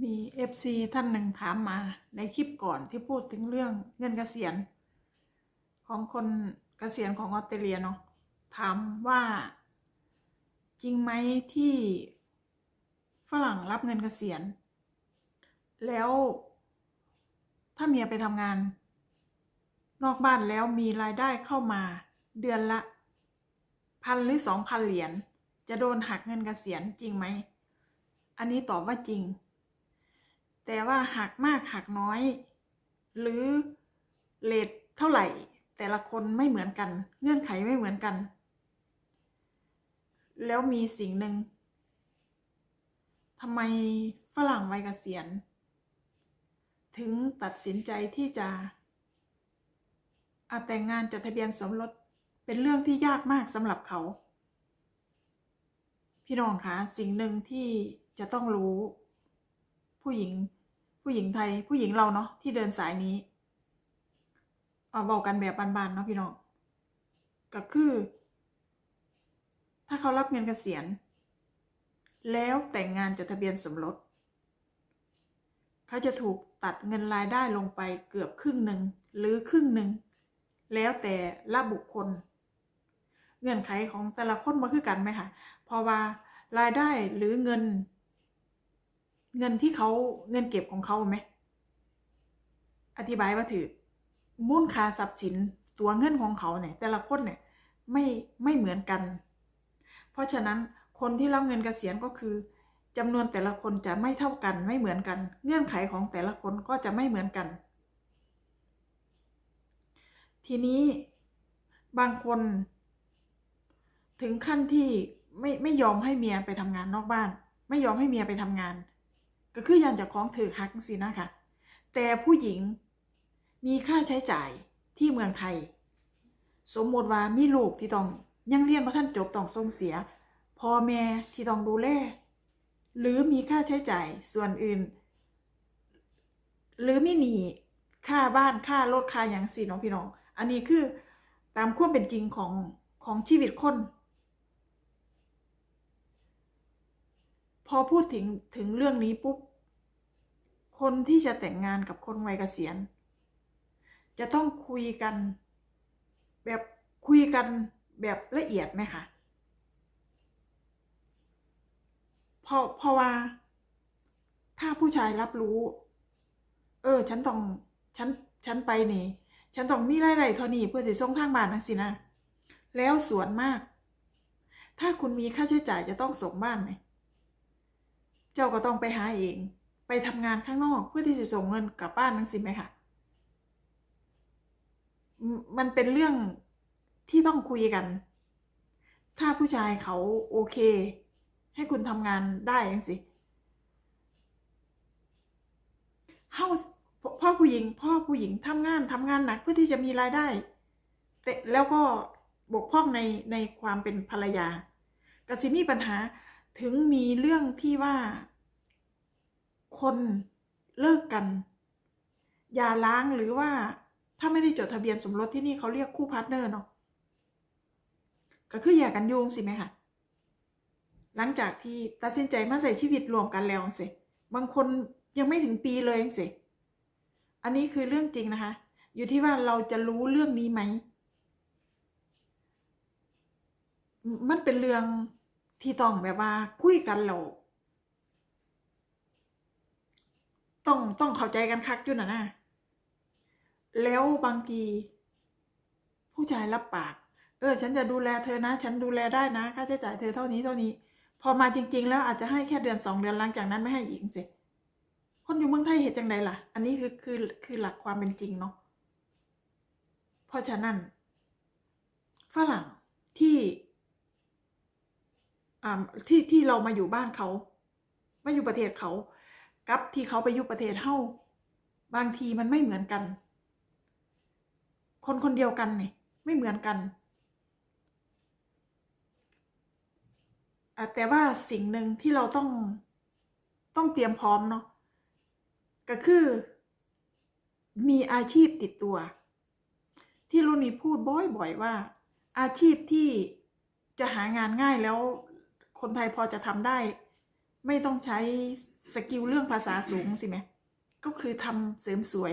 มีเอฟซีท่านหนึ่งถามมาในคลิปก่อนที่พูดถึงเรื่องเงินเกษียณ ของคนเกษียณของออสเตรเลียเนาะถามว่าจริงไหมที่ฝรั่งรับเงินเกษียณ แล้วถ้าเมียไปทำงาน นอกบ้านแล้วมีรายได้เข้ามาเดือนละพันหรือสองพันเหรียญจะโดนหักเงินเกษียณจริงไหม อันนี้ตอบว่าจริง แต่ว่าหักมากหักน้อย หรือเลทเท่าไหร่ แต่ละคนไม่เหมือนกัน เงื่อนไขไม่เหมือนกัน แล้วมีสิ่งหนึ่งทำไมฝรั่งวัยเกษียณ ถึงตัดสินใจที่จะอาแต่งงานจดทะเบียนสมรสเป็นเรื่องที่ยากมากสำหรับเขา พี่น้องคะสิ่งหนึ่งที่จะต้องรู้ ผู้หญิง ผู้หญิงไทย ผู้หญิงเราเนาะที่เดินสายนี้เอาบอกกันแบบบานๆเนาะพี่น้องก็คือ ถ้าเขารับเงินเกษียณ แล้วแต่งงานจดทะเบียนสมรสเขาจะถูกตัดเงินรายได้ลงไปเกือบครึ่งหนึ่งหรือครึ่งหนึ่งแล้วแต่ละบุคคล เงื่อนไขของแต่ละคนมาคือกันไหมคะเพราะว่ารายได้หรือเงิน เงินที่เขาเงินเก็บของเขาไหม อธิบายว่าถือมูลค่าทรัพย์สินตัวเงินของเขาเนี่ยแต่ละคนเนี่ยไม่ไม่เหมือนกัน เพราะฉะนั้นคนที่รับเงินเกษียณก็คือจำนวนแต่ละคนจะไม่เท่ากันไม่เหมือนกัน เงื่อนไขของแต่ละคนก็จะไม่เหมือนกัน ทีนี้บางคน ถึงขั้นที่ไม่ไม่ยอมให้เมียไปทำงานนอกบ้าน ไม่ยอมให้เมียไปทำงาน ก็คือยันจากของถือคักสินะคะแต่ผู้หญิงมีค่าใช้จ่ายที่เมืองไทย สมมติว่ามีลูกที่ต้องยังเรียนมาท่านจบต้องส่งเสียพ่อแม่ที่ต้องดูแลหรือมีค่าใช้จ่ายส่วนอื่น หรือมีหนีค่าบ้านค่ารถค่าอย่างสิน้องพี่น้อง อันนี้คือตามความเป็นจริงของของชีวิตคน อพูดถึงถึงเรื่องนี้ปุ๊บ คนที่จะแต่งงานกับคนวัยเกษียณ จะต้องคุยกัน แบบคุยกันแบบละเอียดไหมคะเพราะเพราะว่า ถ้าผู้ชายรับรู้ เออ ฉันต้องฉันฉันไปนี่ ฉันต้องมีรายได้เท่านี้เพื่อจะส่งทางบ้านนังสินะแล้วส่วนมาก ถ้าคุณมีค่าใช้จ่ายจะต้องส่งบ้านไหม เจ้าก็ต้องไปหาเอง ไปทำงานข้างนอกเพื่อที่จะส่งเงินกลับบ้านนังสิไหมคะมมันเป็นเรื่องที่ต้องคุยกัน ถ้าผู้ชายเขาโอเค ให้คุณทำงานได้ยังสิเฮาพ่อผู้หญิง พ่อผู้หญิงทำงานทำงานหนักเพื่อที่จะมีรายได้ แต่แล้วก็บกพร่องในในความเป็นภรรยากสิมีปัญหา ถึงมีเรื่องที่ว่า คนเลิกกันอย่าล้างหรือว่าถ้าไม่ได้จดทะเบียนสมรสที่นี่เขาเรียกคู่พาร์ทเนอร์เนาะก็คืออย่ากันโยงสิไหมคะหลังจากที่ตัดสินใจมาใส่ชีวิตรวมกันแล้วสิบางคนยังไม่ถึงปีเลยสิอันนี้คือเรื่องจริงนะคะ อยู่ที่ว่าเราจะรู้เรื่องนี้ไหม มันเป็นเรื่อง ที่ต้องแบบว่าคุยกันเราต้องต้องเข้าใจกันคักอยู่นะนะแล้วบางที ผู้ชายรับปาก เออ ฉันจะดูแลเธอนะ ฉันดูแลได้นะ ค่าใช้จ่ายเธอเท่านี้เท่านี้ พอมาจริง ๆ แล้วอาจจะให้แค่เดือนสองเดือนหลังจากนั้นไม่ให้อีกสิคนอยู่เมืองไทยเหตุจังใดล่ะ อันนี้คือคือคือหลักความเป็นจริงเนาะเพราะฉะนั้น ฝรั่งที่ ที่ที่เรามาอยู่บ้านเขามาอยู่ประเทศเขา กับที่เขาไปอยู่ประเทศเฮาบางทีมันไม่เหมือนกัน คนคนเดียวกันเนี่ยไม่เหมือนกันแต่ว่าสิ่งหนึ่งที่เราต้องต้องเตรียมพร้อมเนาะก็คือ มีอาชีพติดตัว ที่รุ่นนี้พูดบ่อยๆว่า อาชีพที่จะหางานง่ายแล้ว คนไทยพอจะทำได้ ไม่ต้องใช้สกิลเรื่องภาษาสูงสิไหมก็คือทำเสริมสวย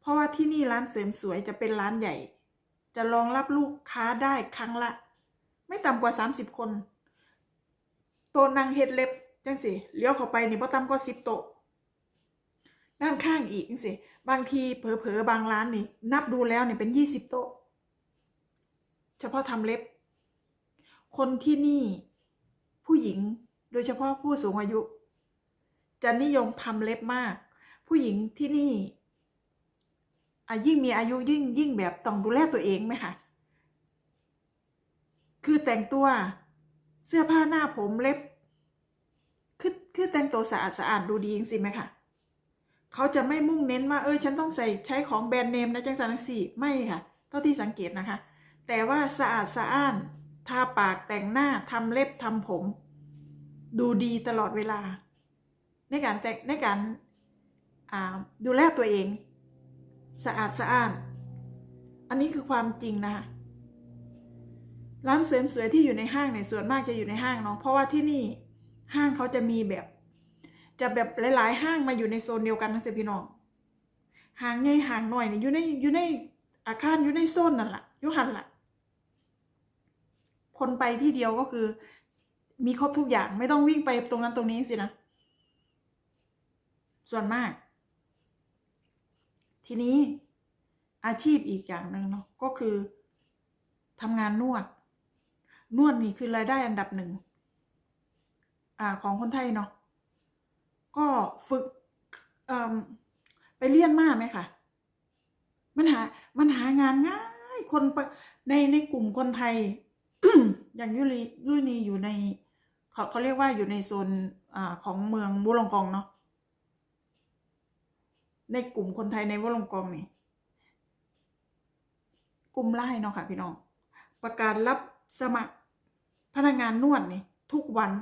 เพราะว่าที่นี่ร้านเสริมสวยจะเป็นร้านใหญ่ จะรองรับลูกค้าได้ครั้งละ ไม่ต่ำกว่า 30 คน โตนังเฮ็ดเล็บจังสิเลี้ยวเข้าไปนี่บ่ต่ำกว่า10โตด้านข้างอีกจังสิบางทีเผลอๆบางร้านนี่ นับดูแล้วเนี่เป็น20โตเฉพาะทำเล็บ คนที่นี่ผู้หญิงโดยเฉพาะผู้สูงอายุ จะนิยมทำเล็บมาก ผู้หญิงที่นี่อยิ่งมีอายุยิ่งยิ่งแบบต้องดูแลตัวเองไหมคะคือแต่งตัวเสื้อผ้าหน้าผมเล็บ คือคือแต่งตัวสะอาดสะอาดดูดีจริงๆไหมคะเขาจะไม่มุ่งเน้นว่าเออฉันต้องใส่ใช้ของแบรนด์เนมนะจังสันสี่ไม่ค่ะ เท่าที่สังเกตนะคะ แต่ว่าสะอาดสะอ้าน ทาปากแต่งหน้าทำเล็บทำผม ดูดีตลอดเวลา ในการแต่งในการดูแลตัวเอง สะอาดสะอ้าน อันนี้คือความจริงนะคะร้านเสริมสวยที่อยู่ในห้างเนี่ยส่วนมากจะอยู่ในห้างเนาะเพราะว่าที่นี่ห้างเขาจะมีแบบ จะแบบหลาย ๆ ห้างมาอยู่ในโซนเดียวกันทั้งสิพี่น้องห้างใหญ่ห้างหน้อยเนี่ยอยู่ในอยู่ในอาคารอยู่ในโซนนั่นแหละอยู่หันละ คนไปที่เดียวก็คือ มีครบทุกอย่างไม่ต้องวิ่งไปตรงนั้นตรงนี้สินะ ส่วนมาก ทีนี้อาชีพอีกอย่างหนึ่งเนาะก็คือทำงานนวด นวดนี่คือรายได้อันดับหนึ่งอ่าของคนไทยเนาะก็ฝึกเอ่อไปเรียนมากไหมคะมันหา มันหางานง่าย คนในในกลุ่มคนไทย อย่างยุรียุนีอยู่ในเขาเขาเรียกว่าอยู่ในโซนอ่าของเมืองบุลงกองเนาะในกลุ่มคนไทยในบุลงกองนี่กลุ่มไล่เนาะค่ะพี่น้อง ประกาศรับสมัครพนักงานนวดนี่ทุกวัน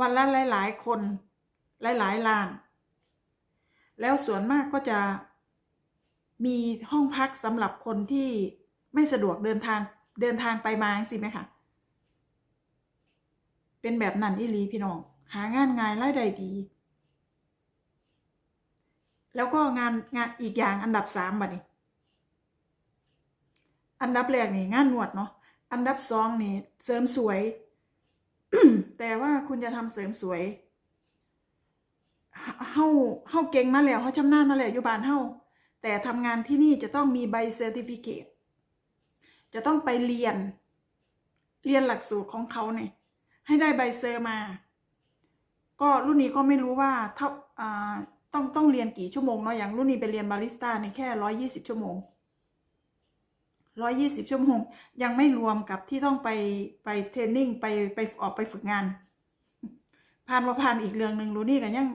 วันละหลาย ๆ คน หลายๆล้าน แล้วส่วนมากก็จะมีห้องพักสำหรับคนที่ไม่สะดวกเดินทาง เดินทางไปมาสิไหมคะเป็นแบบนั้นอีหลีพี่น้อง หางานง่ายรายได้ดี แล้วก็งานงานอีกอย่างอันดับสามบัดนี้ อันดับแรกนี่งานนวดเนาะอันดับสองนี่เสริมสวย แต่ว่าคุณจะทำเสริมสวยเฮาเฮาเก่งมาแล้วเฮาชำนาญมาแล้วอยู่บ้านเฮาแต่ทำงานที่นี่จะต้องมีใบเซอร์ติฟิเคต จะต้องไปเรียน เรียนหลักสูตรของเขาเนี่ยให้ได้ใบเซอร์มา ก็รุ่นนี้ก็ไม่รู้ว่าเท่าต้องต้องเรียนกี่ชั่วโมงเนาะอย่างรุ่นนี้ไปเรียนบาริสต้าเนี่แค่ร้อยยี่สิบชั่วโมงร้อยยี่สิบชั่วโมง ยังไม่รวมกับที่ต้องไปไปเทรนนิ่งไปไปออกไปฝึกงานผ่านมาผ่านอีกเรื่องหนึ่งรู้นี่กันยัง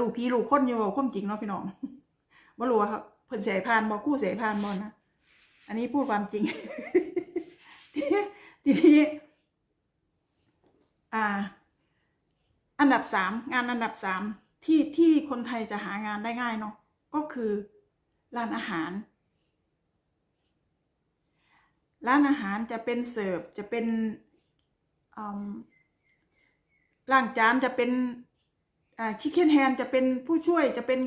ลูกพี่ลูกคนอยู่ความจริงเนาะพี่น้องบ่รู้ว่าเขาเพิ่นเสียผ่านบ่กู้เสียผ่านบ่นะ อันนี้พูดความจริงทีนี้ทีนี้อ่า อันดับสามงานอันดับสามที่ที่คนไทยจะหางานได้ง่ายเนาะก็คือร้านอาหาร ร้านอาหารจะเป็นเสิร์ฟจะเป็นล้างจานจะเป็นชิคเก้นแฮนจะเป็นผู้ช่วยจะเป็น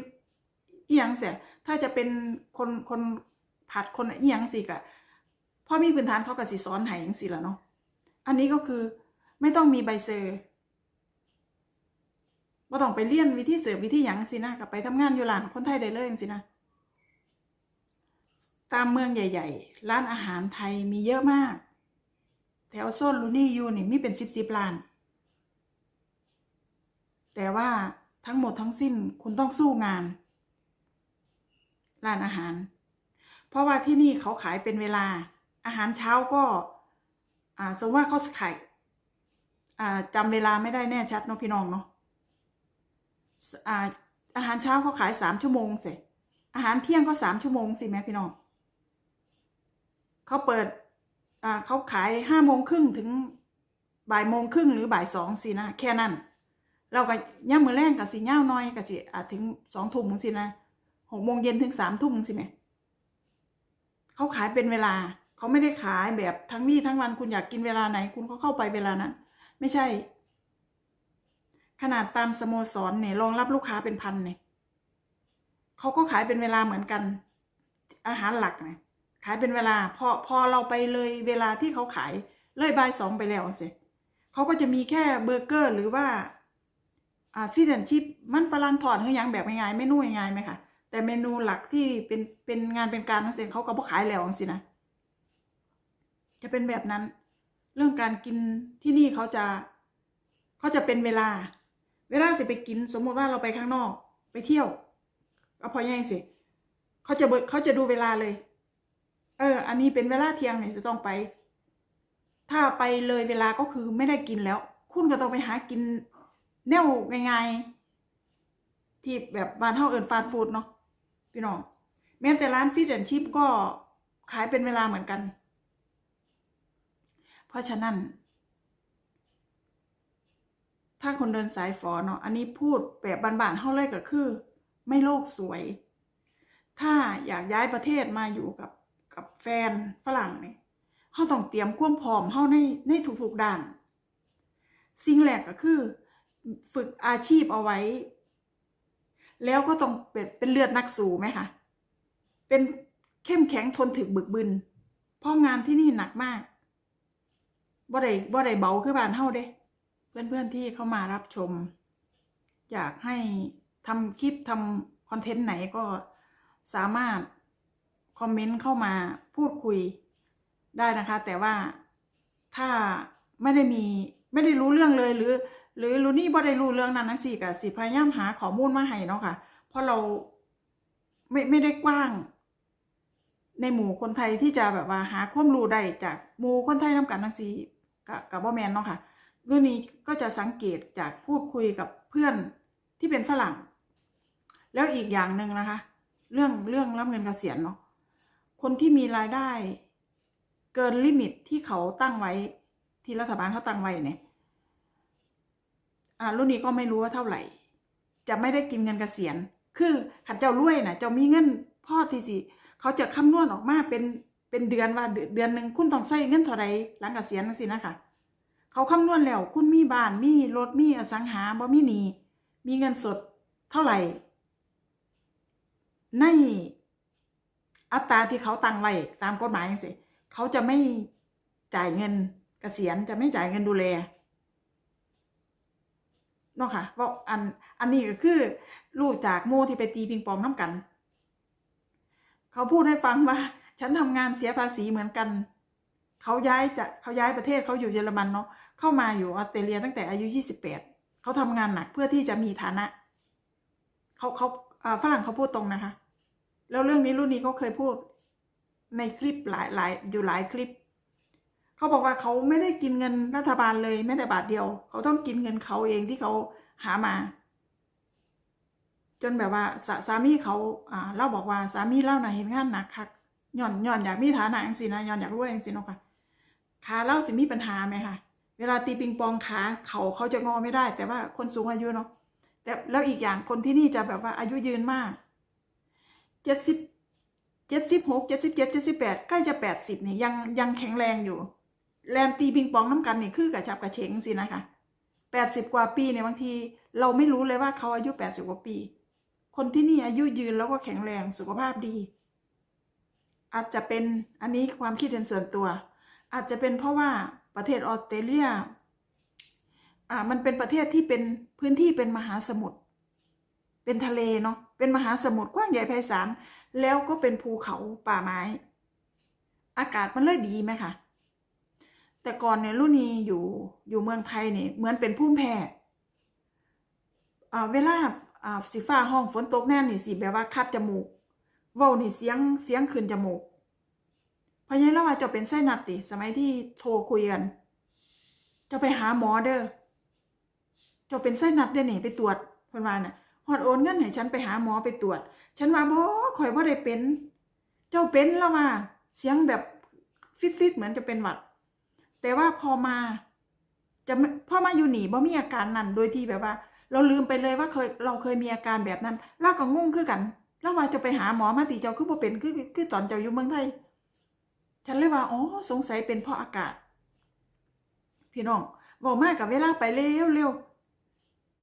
เอียงเสียถ้าจะเป็นคนคน ผัดคนเอียงสิกะพ่อมีพื้นฐานเขาก็สิสอนให้ยังสิละเนาะอันนี้ก็คือไม่ต้องมีใบเซอร์บ่ต้องไปเรียนวิธีเสิร์ฟวิธีหยังสินะกับไปทำงานอยู่ร้านคนไทยได้เลยจังสินะตามเมืองใหญ่ ๆ ร้านอาหารไทยมีเยอะมาก แถวโซนลูนี่ยูนี่มีเป็นสิบสิบร้าน แต่ว่าทั้งหมดทั้งสิ้นคุณต้องสู้งาน ร้านอาหาร เพราะว่าที่นี่เขาขายเป็นเวลา อาหารเช้าก็ อ่าสมมติว่าเขาขายอ่าจำเวลาไม่ได้แน่ชัดเนาะพี่น้องเนาะอ่าอาหารเช้าเขาขายสามชั่วโมงเสร็จอาหารเที่ยงก็สามชั่วโมงสิแม่พี่น้องเขาเปิดอ่าเขาขายห้าโมงครึ่งถึงบ่ายโมงครึ่งหรือบ่ายสองสินะแค่นั้น เราก็ย่ำมือแรงกับสิย่าน้อยกับสิอาจถึงสองทุ่มสินะหกโมงเย็นถึงสามทุ่มสิแม่ เขาขายเป็นเวลา เขาไม่ได้ขายแบบทั้งวี่ทั้งวันคุณอยากกินเวลาไหน คุณก็เข้าไปเวลานั้น ไม่ใช่ ขนาดตามสโมสรเนี่ยรองรับลูกค้าเป็นพันเนี่ยเขาก็ขายเป็นเวลาเหมือนกัน อาหารหลักเนี่ยขายเป็นเวลา พอพอเราไปเลยเวลาที่เขาขายเลยบ่ายสองไปแล้วสิเขาก็จะมีแค่เบอร์เกอร์หรือว่าอ่าฟิชแอนชิพมันฝรั่งทอดเฮือยังแบบง่ายๆเมนูง่ายไหมคะ แต่เมนูหลักที่เป็นเป็นงานเป็นการทั้งสิ้นเขาก็บ่ขายแล้วสินะจะเป็นแบบนั้น เรื่องการกินที่นี่เขาจะเขาจะเป็นเวลา เวลาจะไปกิน สมมติว่าเราไปข้างนอก ไปเที่ยวก็พอแยังสิเขาจะเบิดเขาจะดูเวลาเลย เออ อันนี้เป็นเวลาเที่ยงเนี่ยจะต้องไป ถ้าไปเลยเวลาก็คือไม่ได้กินแล้ว คุณก็ต้องไปหากินแนวง่ายๆที่แบบบ้านเฮาเอิ้นฟาสต์ฟู้ดเนาะ พี่น้อง แม้แต่ร้านฟิชแอนชิพก็ขายเป็นเวลาเหมือนกัน เพราะฉะนั้น ถ้าคนเดินสายฝอเนาะอันนี้พูดแบบบานๆเท่าเลยก็คือ ไม่โลกสวย ถ้าอยากย้ายประเทศมาอยู่กับกับแฟนฝรั่งเนี่ยเขาต้องเตรียมความพร้อมเขาในในทุกๆด้าน สิ่งแรกก็คือ ฝึกอาชีพเอาไว้ แล้วก็ต้องเป็นเป็นเลือดนักสู้ไหมคะเป็นเข้มแข็งทนถึกบึกบึนเพราะงานที่นี่หนักมากบ่ได้บ่ได้เบาคือบ้านเฮาเด้ เพื่อนๆที่เข้ามารับชม อยากให้ทำคลิปทำคอนเทนต์ไหนก็สามารถคอมเมนต์เข้ามาพูดคุยได้นะคะ แต่ว่าถ้าไม่ได้มีไม่ได้รู้เรื่องเลยหรือ หรือรู้นี่บ่ได้รู้เรื่องนั้นนะสิกับสิพยายามหาข้อมูลมาให้เนาะค่ะ เพราะเราไม่ไม่ได้กว้าง ในหมู่คนไทยที่จะแบบว่าหาความรู้ได้จากหมู่คนไทยนำกันทั้งสี่กับกับบ่แมนเนาะค่ะเรื่องนี้ก็จะสังเกตจากพูดคุยกับเพื่อนที่เป็นฝรั่ง แล้วอีกอย่างหนึ่งนะคะ เรื่องเรื่องรับเงินเกษียณเนาะคนที่มีรายได้เกินลิมิตที่เขาตั้งไว้ที่รัฐบาลเขาตั้งไว้เนี่ย อ่ารุ่นนี้ก็ไม่รู้ว่าเท่าไหร่ จะไม่ได้กินเงินเกษียณ คือขันเจ้ารวยนะเจ้ามีเงินพ่อที่สิเขาจะคำนวณออกมาเป็นเป็นเดือนว่าเดือนหนึ่งคุณต้องใช้เงินเท่าไรหลังเกษียณนั่นสินะคะเขาคำนวณแล้วคุณมีบ้านมีรถมีอสังหาบ่มีหนีมีเงินสดเท่าไหร่ ในอัตราที่เขาตั้งไว้ตามกฎหมายจังซี่เขาจะไม่จ่ายเงินเกษียณจะไม่จ่ายเงินดูแล เนาะค่ะว่าอันอันนี้ก็คือลูกจากโมที่ไปตีปิงปองน้ำกัน เขาพูดให้ฟังว่า ฉันทำงานเสียภาษีเหมือนกัน เขาย้ายจะเขาย้ายประเทศเขาอยู่เยอรมันเนาะเข้ามาอยู่ออสเตรเลียตั้งแต่อายุยี่สิบแปดเขาทำงานหนักเพื่อที่จะมีฐานะเขาเขาฝรั่งเขาพูดตรงนะคะ แล้วเรื่องนี้รุ่นนี้เขาเคยพูดในคลิปหลายหลายอยู่หลายคลิป เขาบอกว่าเขาไม่ได้กินเงินรัฐบาลเลยแม้แต่บาทเดียว เขาต้องกินเงินเขาเองที่เขาหามา จนแบบว่าสาสามีเขาอ่าเล่าบอกว่าสามีเล่าหน่ะเห็นงานหนักคักย่อนหย่อนอยากมีฐานะอย่างสินะหย่อนอยากรวยอย่างสินะค่ะขาเล่าสิมีปัญหาไหมคะเวลาตีปิงปองขาเขาเขาจะงอไม่ได้ แต่ว่าคนสูงอายุเนาะแต่แล้วอีกอย่างคนที่นี่จะแบบว่าอายุยืนมากเจ็ดสิบเจ็ดสิบหกเจ็ดสิบเจ็ดเจ็ดสิบแปดใกล้จะแปดสิบเนี่ยยังยังแข็งแรงอยู่ แลนตีปิงปองน้ำกันนี่คือกับจับกระเฉงสินะคะแปดสิบกว่าปีเนี่ยบางที เราไม่รู้เลยว่าเขาอายุแปดสิบกว่าปี คนที่นี่อายุยืนแล้วก็แข็งแรงสุขภาพดี อาจจะเป็นอันนี้ความคิดเห็นส่วนตัว อาจจะเป็นเพราะว่าประเทศออสเตรเลียอ่ามันเป็นประเทศที่เป็นพื้นที่เป็นมหาสมุทรเป็นทะเลเนาะเป็นมหาสมุทรกว้างใหญ่ไพศาลแล้วก็เป็นภูเขาป่าไม้ อากาศมันเลยดีไหมคะ แต่ก่อนเนี่ยรุ่นนี้อยู่อยู่เมืองไทยเนี่ยเหมือนเป็นพุ่มแพ้อ่เวลาสีฟ้าห้องฝนตกแน่นนี่สิแบบว่าคัดจมูกว้านี่เสียงเสียงขึ้นจมูกพะยัยแล้วว่าจะเป็นไส้หนัดติสมัยที่โทรคุยกันจะไปหาหมอเด้อจ้าเป็นไส้หนัดเด้อนี่ไปตรวจเพิ่นว่าน่ะฮอดโอนเงินให้ฉันไปหาหมอไปตรวจ ฉันว่าบ่ข่อยบ่ได้เป็น เจ้าเป็นแล้วว่าเสียงแบบฟิตๆเหมือนจะเป็นหวัด แต่ว่าพอมาจะพอมาอยู่หนีบ่มีอาการนั้นโดยที่แบบว่า เราลืมไปเลยว่าเคยเราเคยมีอาการแบบนั้นเราก็งงคือกันแล้วว่าจะไปหาหมอมาตีเจ้าคือบ่เป็นคือคือตอนเจ้าอยู่เมืองไทยฉันเลยว่าอ๋อสงสัยเป็นเพราะอากาศ พี่น้องบอกมากกับเวลาไปเร็วเร็ว